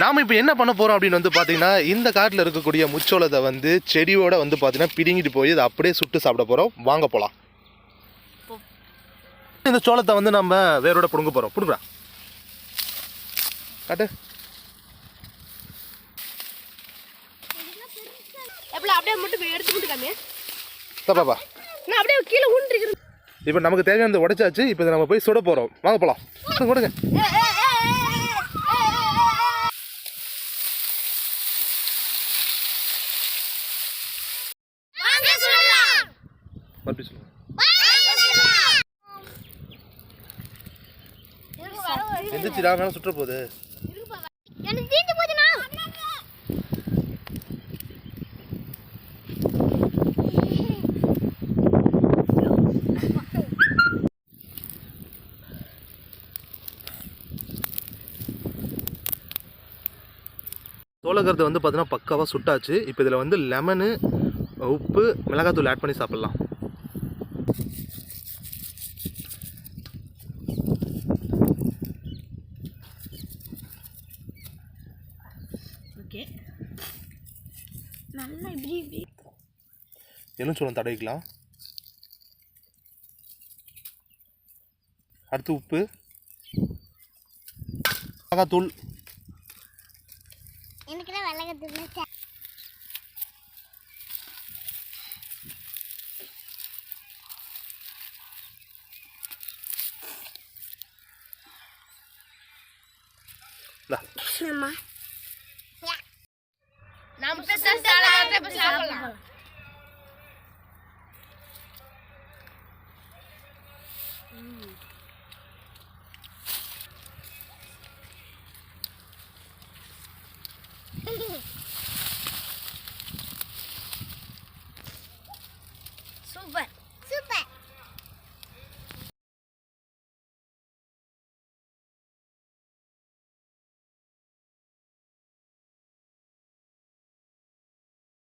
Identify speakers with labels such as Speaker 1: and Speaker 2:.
Speaker 1: நாம இப்போ என்ன பண்ண போறோம் அப்படின்னு வந்து பாத்தீங்கன்னா இந்த காட்டில் இருக்கக்கூடிய முச்சோளத்தை வந்து செடியோட வந்து பாத்தீங்கன்னா பிடுங்கிட்டு போய் இதை அப்படியே சுட்டு சாப்பிட போறோம். வாங்க போலாம். இந்த சோளத்தை வந்து நம்ம வேரோட பிடுங்க போறோம். பிடுங்குறா. காட்டு. தப்பாப்பா
Speaker 2: நான் அப்படியே கீழே
Speaker 1: இப்போ நமக்கு தேவையானதை உடைச்சாச்சு. இப்போ நம்ம போய் சுட போறோம். வாங்க போலாம். கொடுங்க, கொடுங்க
Speaker 2: வாங்க சொல்லலாம்
Speaker 1: மறுபடியும் சொல்லுங்க. எந்திரிச்சிடா மேலே சுற்ற போகுது
Speaker 2: எனக்கு
Speaker 1: வந்து பார்த்தீங்கன்னா பக்காவாக சுட்டாச்சு. இப்போ இதில் வந்து லெமனு உப்பு மிளகாத்தூள் ஆட் பண்ணி சாப்பிட்லாம்.
Speaker 2: நல்லா இப்படி இப்படி
Speaker 1: எலுமிச்சோளம் தடவிக்கலாம். அடுத்து உப்பு. மிளகாத்தூள்.
Speaker 2: எனக்கு தான் Nama
Speaker 1: pesan
Speaker 2: salah apa pesan apa.